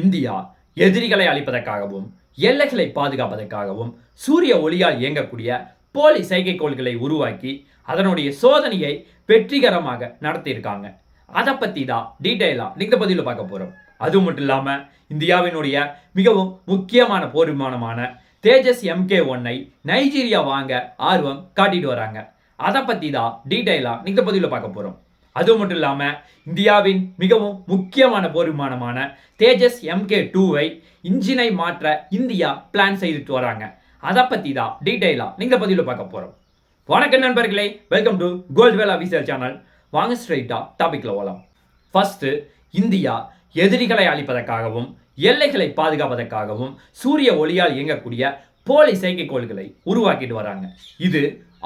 India எதிரிகளை அழிப்பதற்காகவும் எல்லைகளை பாதுகாப்பதற்காகவும் சூரிய ஒளியால் இயங்கக்கூடிய போலி செயற்கைக்கோள்களை உருவாக்கி அதனுடைய சோதனையை வெற்றிகரமாக நடத்தியிருக்காங்க. அதை பற்றி தான் டீட்டெயிலாக இந்த பதிவில் பார்க்க போகிறோம் அது மட்டும் இல்லாமல் இந்தியாவினுடைய மிகவும் முக்கியமான போர் விமானமான தேஜஸ் எம்கே ஒன்னை நைஜீரியா வாங்க ஆர்வம் காட்டிட்டு வராங்க. அதை பற்றி தான் டீட்டெயிலாக இந்த பதிவில் பார்க்க போகிறோம் அது மட்டும் இல்லாமல் இந்தியாவின் மிகவும் முக்கியமான போர் விமானமான தேஜஸ் எம்கே டூவை இன்ஜினை மாற்ற இந்தியா பிளான் செய்துட்டு வராங்க. அதை பற்றி தான் டீட்டெயிலாக நீங்கள் பதிவில் பார்க்க போகிறோம் வணக்கம் நண்பர்களே welcome to Gold Vel official channel வாங்க ஸ்ட்ரைட்டாக டாபிக்கில் போகலாம் ஃபஸ்ட்டு இந்தியா எதிரிகளை அழிப்பதற்காகவும் எல்லைகளை பாதுகாப்பதற்காகவும் சூரிய ஒளியால் இயங்கக்கூடிய போலி செயற்கைக்கோள்களை உருவாக்கிட்டு வராங்க. இது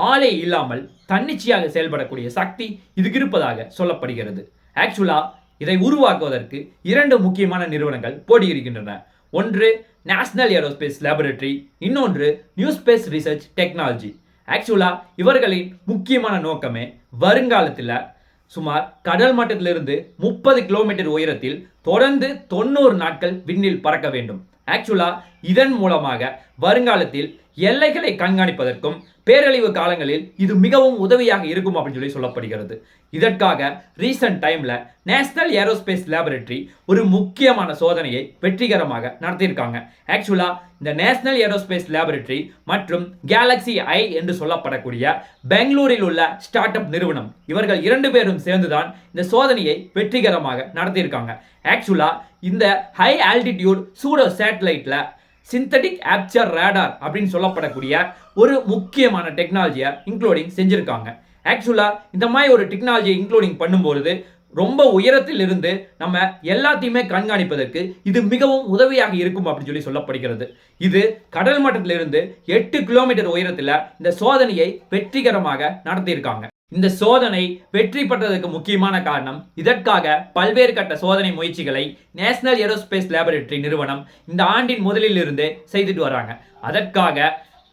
ஆளே இல்லாமல் தன்னிச்சையாக செயல்படக்கூடிய சக்தி இதுக்கு இருப்பதாக சொல்லப்படுகிறது. ஆக்சுவலா இதை உருவாக்குவதற்கு இரண்டு முக்கியமான நிறுவனங்கள் போட்டியிருக்கின்றன ஒன்று நேஷனல் ஏரோஸ்பேஸ் லேபரேட்டரி இன்னொன்று New Space Research Technology actually இவர்களின் முக்கியமான நோக்கமே வருங்காலத்தில் சுமார் கடல் மட்டத்திலிருந்து முப்பது கிலோமீட்டர் உயரத்தில் தொடர்ந்து தொண்ணூறு நாட்கள் விண்ணில் பறக்க வேண்டும். ஆக்சுவலா இதன் மூலமாக வருங்காலத்தில் எல்லைகளை கண்காணிப்பதற்கும் பேரழிவு காலங்களில் இது மிகவும் உதவியாக இருக்கும் அப்படின்னு சொல்லி சொல்லப்படுகிறது. இதற்காக ரீசன்ட் டைமில் நேஷனல் ஏரோஸ்பேஸ் லேபரேட்டரி ஒரு முக்கியமான சோதனையை வெற்றிகரமாக நடத்தியிருக்காங்க. ஆக்சுவலா இந்த நேஷனல் ஏரோஸ்பேஸ் லேபரேட்டரி மற்றும் கேலக்ஸி ஐ என்று சொல்லப்படக்கூடிய பெங்களூரில் உள்ள ஸ்டார்ட் அப் நிறுவனம் இவர்கள் இரண்டு பேரும் சேர்ந்துதான் இந்த சோதனையை வெற்றிகரமாக நடத்தியிருக்காங்க. ஆக்சுவலா இந்த ஹை ஆல்டிடியூட் சூடோ சேட்டலைட்டில் சிந்தட்டிக் ஆப்சர் ரேடார் அப்படின்னு சொல்லப்படக்கூடிய ஒரு முக்கியமான டெக்னாலஜியை இன்க்ளூடிங் செஞ்சுருக்காங்க. ஆக்சுவலாக இந்த மாதிரி ஒரு டெக்னாலஜியை இன்க்ளூடிங் பண்ணும்பொழுது ரொம்ப உயரத்தில் இருந்து நம்ம எல்லாத்தையுமே கண்காணிப்பதற்கு இது மிகவும் உதவியாக இருக்கும் அப்படின்னு சொல்லி சொல்லப்படுகிறது. இது கடல் மட்டத்திலிருந்து எட்டு கிலோமீட்டர் உயரத்தில் இந்த சோதனையை வெற்றிகரமாக நடத்தியிருக்காங்க. இந்த சோதனை வெற்றி பெற்றதற்கு முக்கியமான காரணம் இதற்காக பல்வேறு கட்ட சோதனை முயற்சிகளை நேஷனல் ஏரோஸ்பேஸ் லேபரேட்டரி நிறுவனம் இந்த ஆண்டின் முதலில் இருந்து செய்துட்டு வராங்க. அதற்காக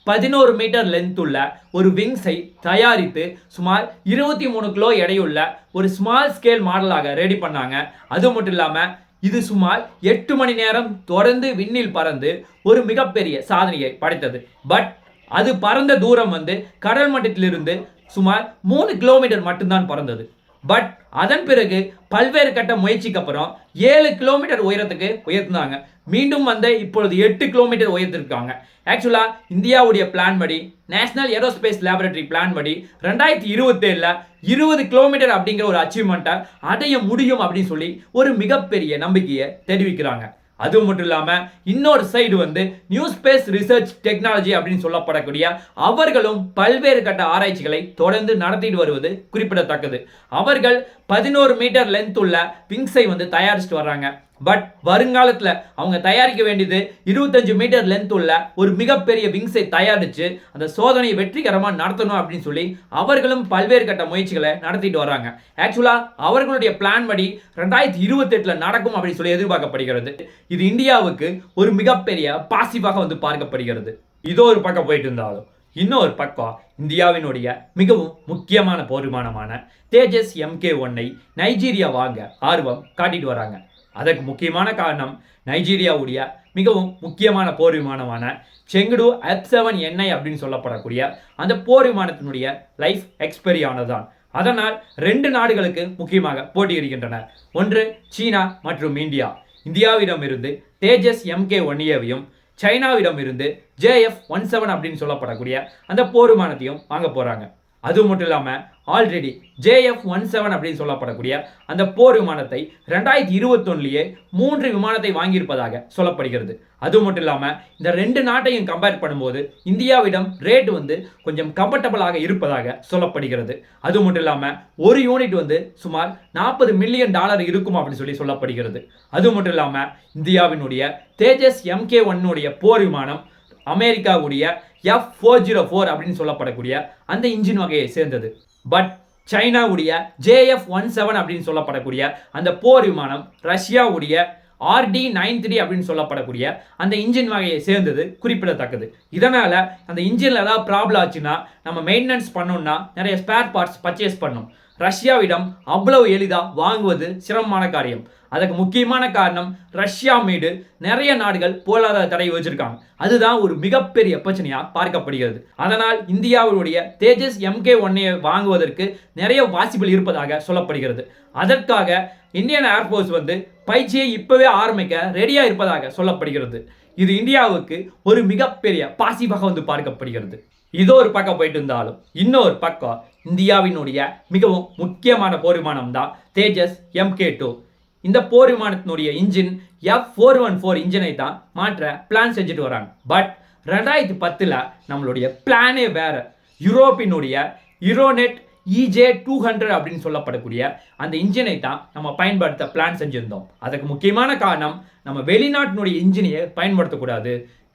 பதினோரு மீட்டர் லென்த் உள்ள ஒரு விங்ஸை தயாரித்து சுமார் இருபத்தி மூணு கிலோ எடையுள்ள ஒரு ஸ்மால் ஸ்கேல் மாடலாக ரெடி பண்ணாங்க. அது மட்டும் இல்லாமல் இது சுமார் எட்டு மணி நேரம் தொடர்ந்து விண்ணில் பறந்து ஒரு மிகப்பெரிய சாதனையை படைத்தது. பட் அது பறந்த தூரம் வந்து கடல் மட்டத்திலிருந்து சுமார் மூணு கிலோமீட்டர் மட்டும்தான் பறந்தது. பட் அதன் பிறகு பல்வேறு கட்ட முயற்சிக்கு அப்புறம் ஏழு கிலோமீட்டர் உயரத்துக்கு உயர்த்தினாங்க. மீண்டும் வந்து இப்பொழுது எட்டு கிலோமீட்டர் உயர்த்திருக்காங்க. ஆக்சுவலாக இந்தியாவுடைய பிளான் படி நேஷனல் ஏரோஸ்பேஸ் லேபரேட்டரி பிளான் படி ரெண்டாயிரத்தி இருபத்தேழில் இருபது கிலோமீட்டர் அப்படிங்கிற ஒரு அச்சீவ்மெண்ட்டை அடைய முடியும் அப்படின்னு சொல்லி ஒரு மிகப்பெரிய நம்பிக்கையை தெரிவிக்கிறாங்க. அது மட்டும் இல்லாமல் இன்னொரு சைடு வந்து நியூ ஸ்பேஸ் ரிசர்ச் டெக்னாலஜி அப்படின்னு சொல்லப்படக்கூடிய அவர்களும் பல்வேறு கட்ட ஆராய்ச்சிகளை தொடர்ந்து நடத்திட்டு வருவது குறிப்பிடத்தக்கது. அவர்கள் பதினோரு மீட்டர் லென்த் உள்ள விங்ஸை வந்து தயாரிச்சுட்டு வர்றாங்க. பட் வருங்காலத்தில் அவங்க தயாரிக்க வேண்டியது இருபத்தஞ்சு மீட்டர் லென்த் உள்ள ஒரு மிகப்பெரிய விங்ஸை தயாரித்து அந்த சோதனையை வெற்றிகரமாக நடத்தணும் அப்படின்னு சொல்லி அவர்களும் பல்வேறு கட்ட முயற்சிகளை நடத்திட்டு வராங்க. ஆக்சுவலாக அவர்களுடைய பிளான் படி ரெண்டாயிரத்தி இருபத்தெட்டில் நடக்கும் அப்படின்னு சொல்லி எதிர்பார்க்கப்படுகிறது. இது இந்தியாவுக்கு ஒரு மிகப்பெரிய பாசிவாக வந்து பார்க்கப்படுகிறது. இதோ ஒரு பக்கம் போயிட்டு இருந்தாலும் இன்னொரு பக்கம் இந்தியாவினுடைய மிகவும் முக்கியமான போர்மானமான தேஜஸ் எம்கே ஒன்னை நைஜீரியா வாங்க ஆர்வம் காட்டிட்டு வராங்க. அதற்கு முக்கியமான காரணம் நைஜீரியாவுடைய மிகவும் முக்கியமான போர் விமானமான செங்குடு எஃப் செவன் என்ஐ அப்படின்னு சொல்லப்படக்கூடிய அந்த போர் விமானத்தினுடைய லைஃப் எக்ஸ்பெரி ஆனதுதான். அதனால் ரெண்டு நாடுகளுக்கு முக்கியமாக போட்டியிடுகின்றன ஒன்று சீனா மற்றும் இந்தியா. இந்தியாவிடமிருந்து தேஜஸ் எம்கே ஒன் ஏவையும் சைனாவிடம் இருந்து ஜேஎஃப் ஒன் செவன் அப்படின்னு சொல்லப்படக்கூடிய அந்த போர் விமானத்தையும் வாங்க போகிறாங்க அது மட்டும் இல்லாமல் ஆல்ரெடி ஜேஎஃப் ஒன் செவன் அப்படின்னு சொல்லப்படக்கூடிய அந்த போர் விமானத்தை ரெண்டாயிரத்தி இருபத்தொன்னுலேயே மூன்று விமானத்தை வாங்கியிருப்பதாக சொல்லப்படுகிறது. அது மட்டும் இல்லாமல் இந்த ரெண்டு நாட்டையும் கம்பேர் பண்ணும்போது இந்தியாவிடம் ரேட் வந்து கொஞ்சம் கம்ஃபர்டபுளாக இருப்பதாக சொல்லப்படுகிறது. அது மட்டும் இல்லாமல் ஒரு யூனிட் வந்து சுமார் நாற்பது மில்லியன் டாலர் இருக்கும் அப்படின்னு சொல்லி சொல்லப்படுகிறது. அது மட்டும் இல்லாமல் இந்தியாவினுடைய தேஜஸ் எம்கே ஒன்னுடைய போர் விமானம் அமெரிக்காவுடைய எஃப் ஃபோர் ஜீரோ ஃபோர் அப்படின்னு சொல்லப்படக்கூடிய அந்த இன்ஜின் வகையை சேர்ந்தது. பட் சைனாவுடைய ஜேஎஃப் ஒன் செவன் அப்படின்னு சொல்லப்படக்கூடிய அந்த போர் விமானம் ரஷ்யாவுடைய ஆர்டி நைன் த்ரீ அப்படின்னு சொல்லப்படக்கூடிய அந்த இன்ஜின் வகையை சேர்ந்தது குறிப்பிடத்தக்கது. இதனால் அந்த இன்ஜினில் ஏதாவது ப்ராப்ளம் ஆச்சுன்னா நம்ம மெயின்டெனன்ஸ் பண்ணோம்னா நிறைய ஸ்பேர் பார்ட்ஸ் பர்ச்சேஸ் பண்ணும் ரஷ்யாவிடம் அவ்வளவு எளிதாக வாங்குவது சிரமமான காரியம். அதுக்கு முக்கியமான காரணம் ரஷ்யா மீது நிறைய நாடுகள் பொருளாதார தடை வச்சிருக்காங்க அதுதான் ஒரு மிகப்பெரிய பிரச்சனையாக பார்க்கப்படுகிறது. அதனால் இந்தியாவுடைய தேஜஸ் எம்கே ஒன்னை வாங்குவதற்கு நிறைய வாசிப்புகள் இருப்பதாக சொல்லப்படுகிறது. அதற்காக இந்தியன் ஏர்ஃபோர்ஸ் வந்து பயிற்சியை இப்போவே ஆரம்பிக்க ரெடியாக இருப்பதாக சொல்லப்படுகிறது. இது இந்தியாவுக்கு ஒரு மிகப்பெரிய பாசிப்பாக வந்து பார்க்கப்படுகிறது. இதோ ஒரு பக்கம் போயிட்டு இருந்தாலும் இன்னொரு பக்கம் இந்தியாவினுடைய மிகவும் முக்கியமான போர் விமானம் தான் தேஜஸ் எம்கே டூ இந்த போர் விமானத்தினுடைய engine F four one four இன்ஜினை தான் மாற்ற பிளான் செஞ்சுட்டு வராங்க. பட் ரெண்டாயிரத்தி பத்தில் நம்மளுடைய பிளானே வேறு. யூரோப்பினுடைய யூரோநெட் இஜே டூ ஹண்ட்ரட் அப்படின்னு சொல்லப்படக்கூடிய அந்த இன்ஜினை தான் நம்ம பயன்படுத்த பிளான் செஞ்சுருந்தோம். அதுக்கு முக்கியமான காரணம் நம்ம வெளிநாட்டினுடைய இன்ஜினையை பயன்படுத்தக்கூடாது.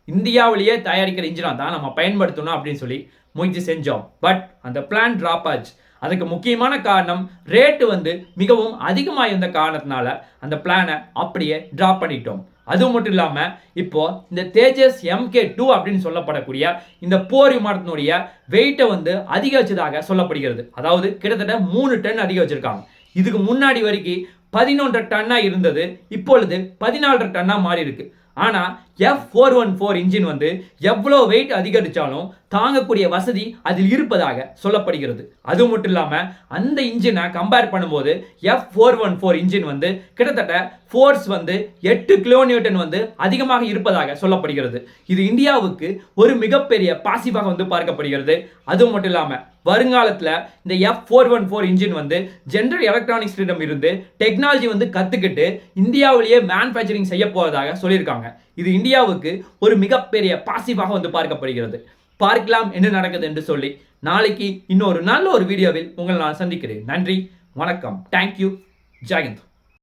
இந்தியாவிலேயே தயாரிக்கிற இன்ஜினாக தான் நம்ம பயன்படுத்தணும் அப்படின்னு சொல்லி முயற்சி செஞ்சோம். பட் அந்த பிளான் ட்ராப் ஆச்சு. அதுக்கு முக்கியமான காரணம் ரேட்டு வந்து மிகவும் அதிகமாக இருந்த காரணத்தினால அந்த பிளானை அப்படியே ட்ராப் பண்ணிட்டோம். அது மட்டும் இல்லாமல் இப்போ இந்த தேஜஸ் எம்கே டூ அப்படின்னு சொல்லப்படக்கூடிய இந்த போர் விமானத்தினுடைய வெயிட்டை வந்து அதிகரிச்சதாக சொல்லப்படுகிறது. அதாவது கிட்டத்தட்ட மூணு டன் அதிக வச்சுருக்காங்க. இதுக்கு முன்னாடி வரைக்கும் பதினொன்றரை டன்னாக இருந்தது இப்பொழுது பதினாலரை டன்னாக மாறி இருக்கு ஆனால் F four one four engine வந்து எவ்வளோ வெயிட் அதிகரித்தாலும் தாங்கக்கூடிய வசதி அதில் இருப்பதாக சொல்லப்படுகிறது. அது மட்டும் இல்லாமல் அந்த இன்ஜினை கம்பேர் பண்ணும்போது F four one four engine வந்து கிட்டத்தட்ட ஃபோர்ஸ் வந்து எட்டு கிலோநியூட்டன் வந்து அதிகமாக இருப்பதாக சொல்லப்படுகிறது. இது இந்தியாவுக்கு ஒரு மிகப்பெரிய பாசிவாக வந்து பார்க்கப்படுகிறது. அது மட்டும் இல்லாமல் வருங்காலத்தில் இந்த F four one four engine வந்து ஜென்ரல் எலக்ட்ரானிக்ஸிடம் இருந்து டெக்னாலஜி வந்து கற்றுக்கிட்டு இந்தியாவிலேயே மேனுஃபேக்சரிங் செய்ய போவதாக சொல்லியிருக்காங்க. இது இந்தியாவுக்கு ஒரு மிகப்பெரிய பாசிவாக வந்து பார்க்கப்படுகிறது. பார்க்கலாம் என்ன நடக்குது என்று சொல்லி நாளைக்கு இன்னொரு நல்ல ஒரு வீடியோவில் உங்களை நான் சந்திக்கிறேன். நன்றி வணக்கம். தேங்க்யூ ஜெயந்த்